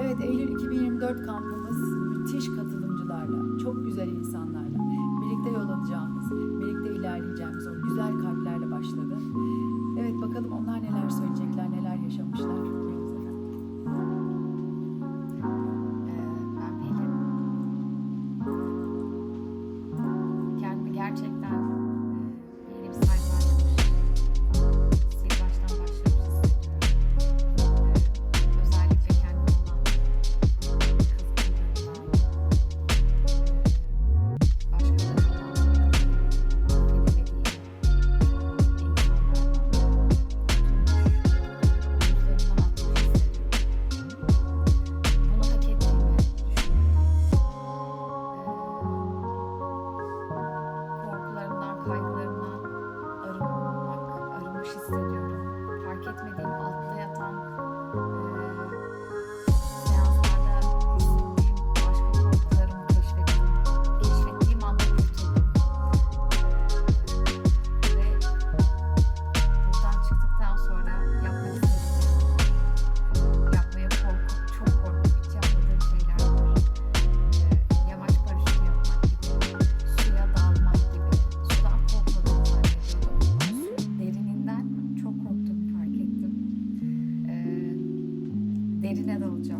Evet Eylül 2024 kampımız müthiş katılımcılarla, çok güzel insanlarla, birlikte yol alacağımız, birlikte ilerleyeceğimiz o güzel kalplerle başladı. Evet bakalım onlar neler söyleyecekler, neler yaşamışlar. made another little joke.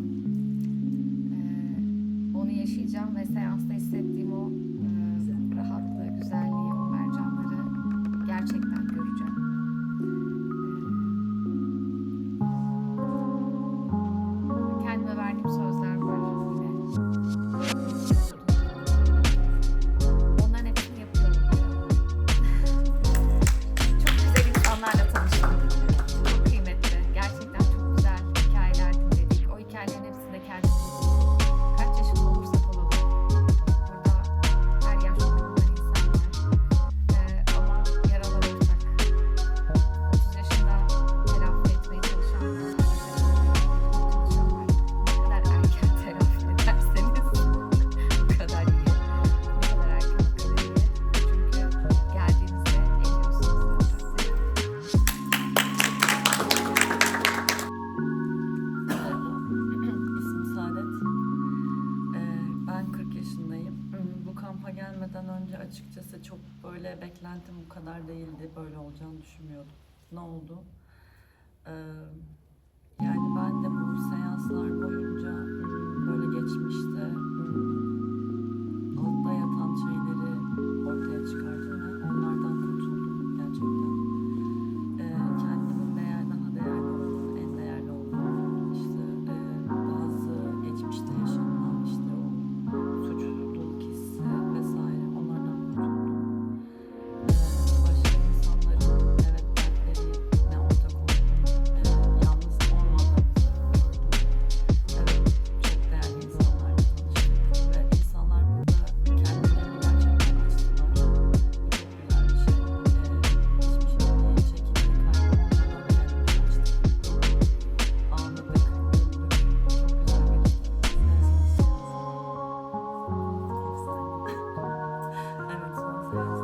Bye.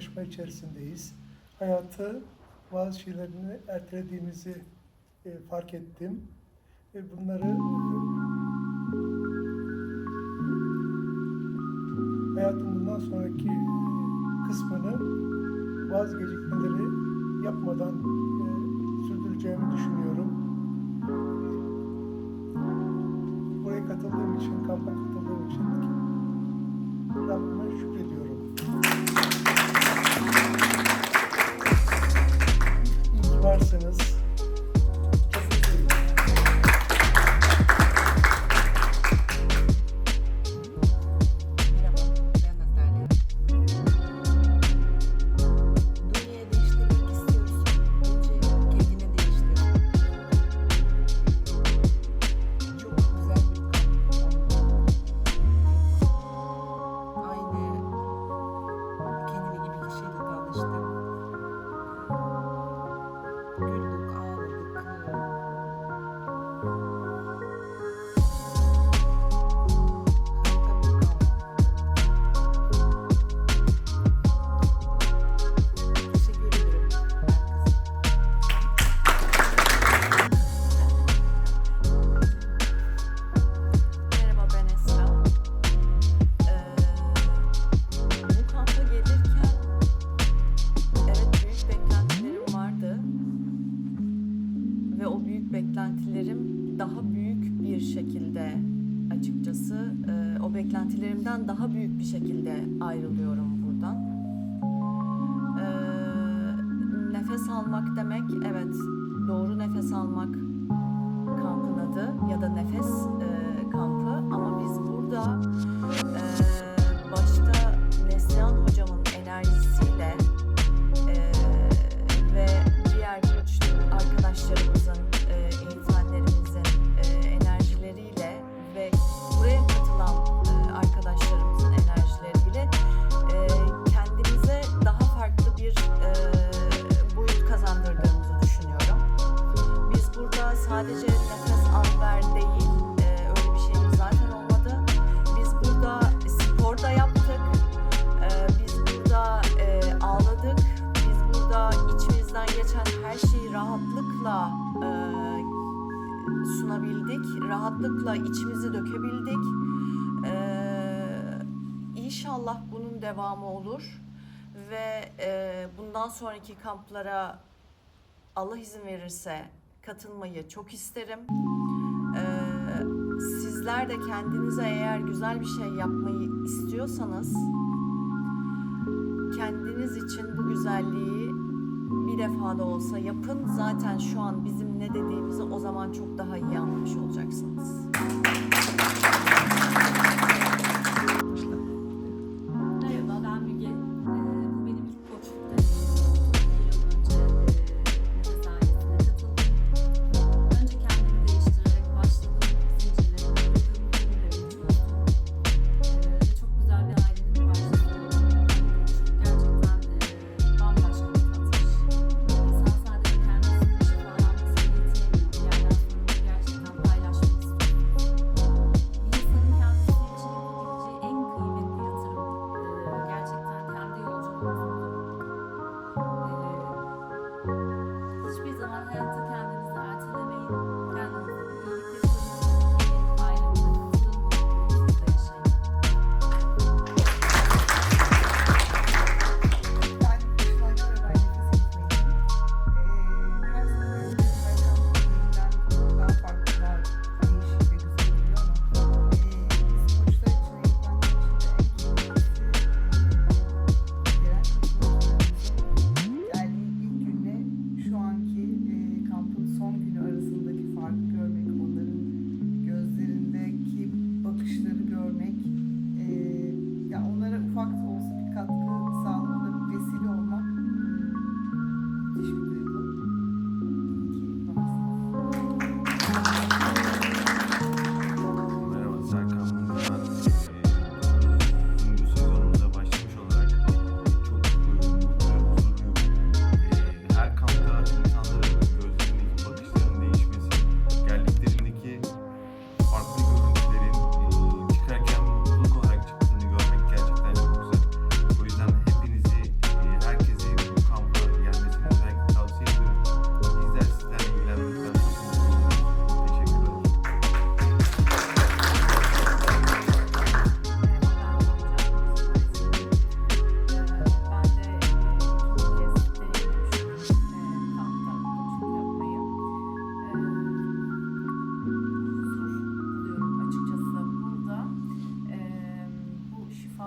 kaynaşma içerisindeyiz. Hayatı bazı şeylerini ertelediğimizi e, fark ettim. E, bunları e, hayatın bundan sonraki e, kısmını bazı gecikmeleri yapmadan e, sürdüreceğimi düşünüyorum. Buraya katıldığım için kampanya nefes rahatlıkla e, sunabildik, rahatlıkla içimizi dökebildik. E, inşallah bunun devamı olur ve e, bundan sonraki kamplara Allah izin verirse katılmayı çok isterim. E, sizler de kendinize eğer güzel bir şey yapmayı istiyorsanız kendiniz için bu güzelliği defa da olsa yapın. Zaten şu an bizim ne dediğimizi o zaman çok daha iyi anlamış olacaksınız.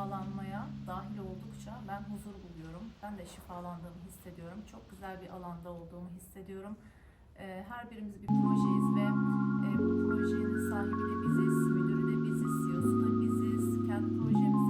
şifalanmaya dahil oldukça ben huzur buluyorum. Ben de şifalandığımı hissediyorum. Çok güzel bir alanda olduğumu hissediyorum. Ee, her birimiz bir projeyiz ve e, bu projenin sahibi de biziz, müdürü de biziz, CEO'su da biziz, kendi projemiz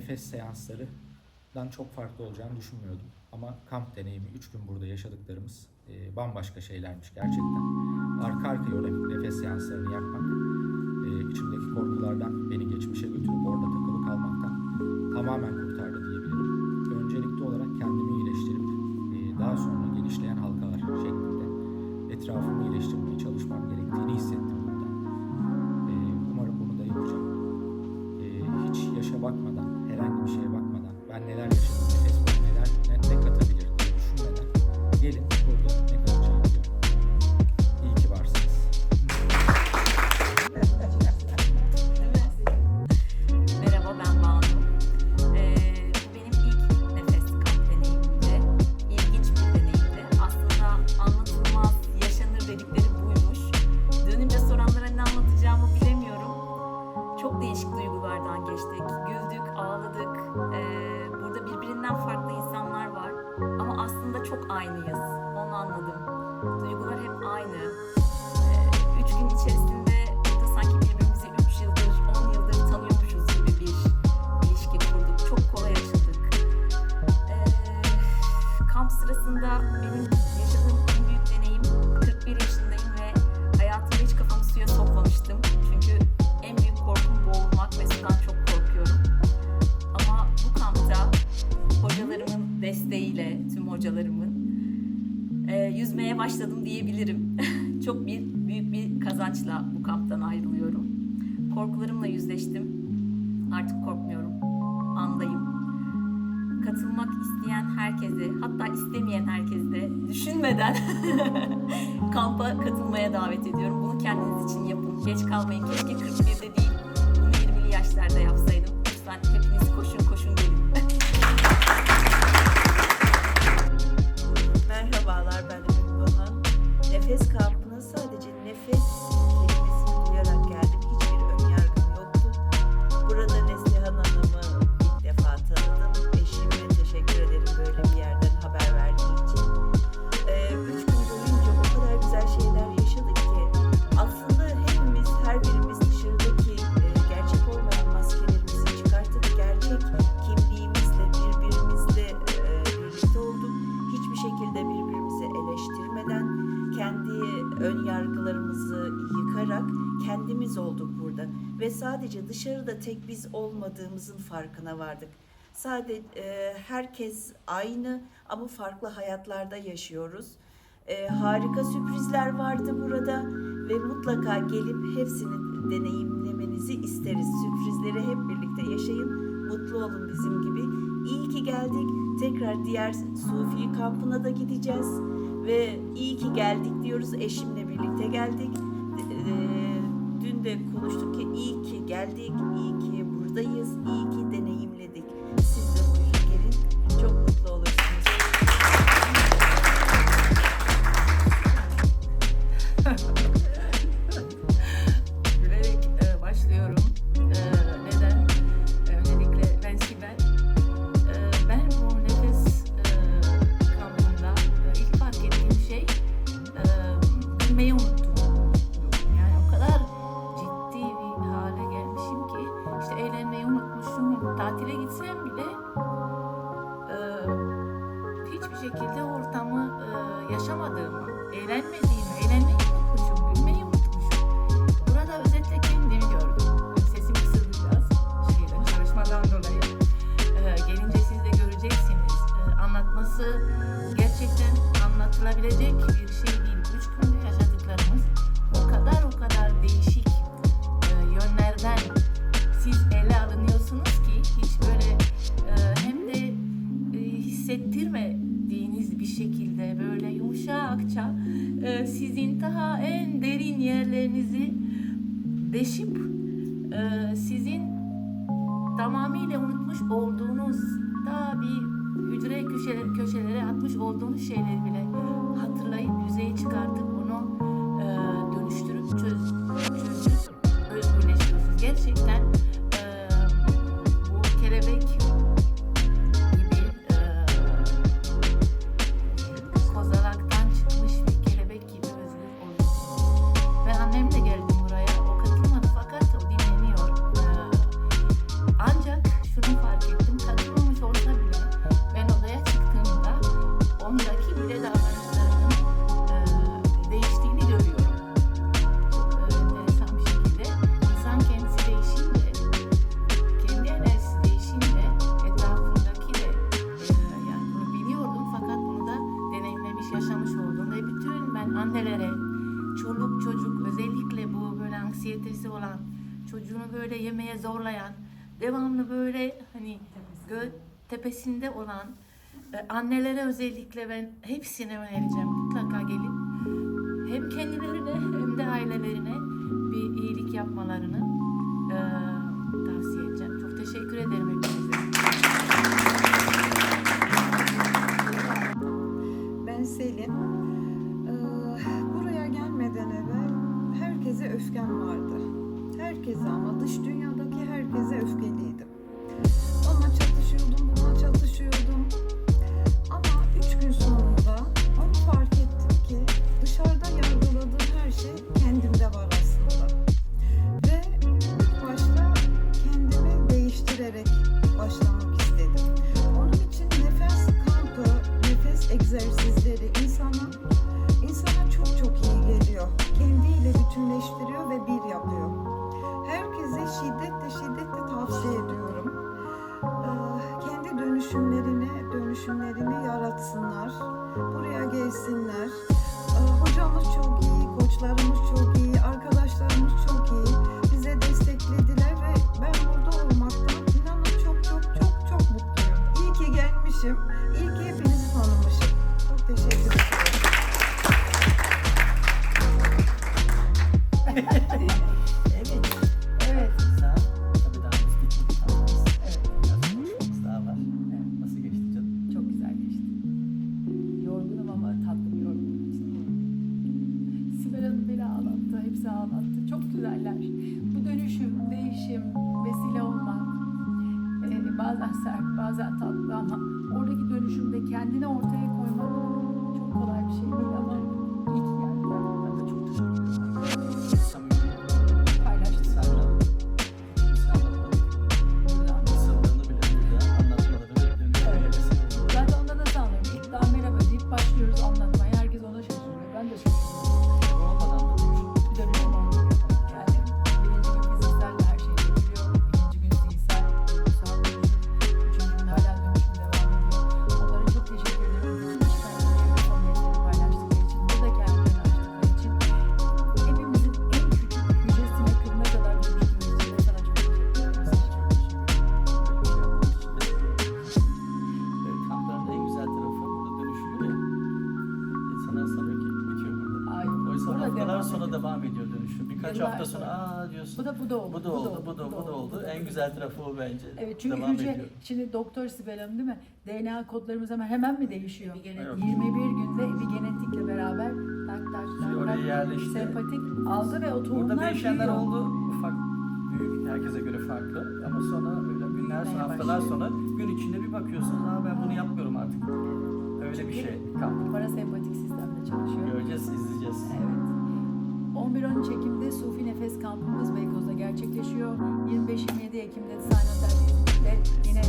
nefes seanslarından çok farklı olacağını düşünmüyordum. Ama kamp deneyimi, 3 gün burada yaşadıklarımız e, bambaşka şeylermiş gerçekten. Arka arkaya öyle nefes seanslarını yapmak, e, içimdeki korkulardan beni geçmişe götürüp orada takılı kalmaktan tamamen kurtardı diyebilirim. Öncelikli olarak kendimi iyileştirip e, daha sonra genişleyen halkalar şeklinde etrafımı iyileştirmeye çalışmam gerektiğini hissettim burada. E, umarım bunu da yapacağım. E, hiç yaşa bakma 安内大。hocalarımın. E, yüzmeye başladım diyebilirim. Çok bir büyük bir kazançla bu kaptan ayrılıyorum. Korkularımla yüzleştim. Artık korkmuyorum. Andayım. Katılmak isteyen herkese, hatta istemeyen herkese de düşünmeden kampa katılmaya davet ediyorum. Bunu kendiniz için yapın. Geç kalmayın. Keşke 41'de değil, bunu 20'li yaşlarda yapsaydım. Lütfen hep dışarıda tek biz olmadığımızın farkına vardık. Sadece herkes aynı ama farklı hayatlarda yaşıyoruz. E, harika sürprizler vardı burada ve mutlaka gelip hepsini deneyimlemenizi isteriz. Sürprizleri hep birlikte yaşayın. Mutlu olun bizim gibi. İyi ki geldik. Tekrar diğer Sufi kampına da gideceğiz ve iyi ki geldik diyoruz. Eşimle birlikte geldik de konuştuk ki iyi ki geldik, iyi ki buradayız, iyi ki deneyim tatile gitsem bile e, hiçbir şekilde ortamı e, yaşamadığımı e, sizin tamamıyla unutmuş olduğunuz daha bir hücre köşelere, köşelere atmış olduğunuz şeyleri bile hatırlayıp yüzeye çıkartıp zorlayan, devamlı böyle hani gö tepesinde olan e, annelere özellikle ben hepsine önereceğim. Mutlaka gelip hem kendilerine hem de ailelerine bir iyilik yapmalarını e, tavsiye edeceğim. Çok teşekkür ederim hepinize. Ben Selin. Ee, buraya gelmeden evvel herkese öfkem vardı herkese ama dış dünyadaki herkese öfkeliyim. Birkaç Yıllar hafta sonra sonra. aa diyorsun. Bu da bu da oldu. Bu da oldu, bu da, bu da oldu. En güzel tarafı o bence. Evet çünkü Devam hücre ediyor. şimdi doktor Sibel Hanım değil mi? DNA kodlarımız hemen hemen mi değişiyor? Epigenetik. Yok. 21 günde epigenetikle beraber tak tak tak Oraya yerleşti. sempatik aldı ve o tohumlar Burada değişenler büyüyor. oldu. Ufak, büyük, herkese göre farklı. Ama sonra böyle günler sonra, haftalar sonra gün içinde bir bakıyorsunuz. Aa ben bunu yapmıyorum artık. Öyle bir şey. Kamp. Parasempatik sistemde çalışıyor. Göreceğiz, izleyeceğiz. Evet. 11-13 Ekim'de Sufi Nefes kampımız Beykoz'da gerçekleşiyor. 25-27 Ekim'de Sayın Otel'le yine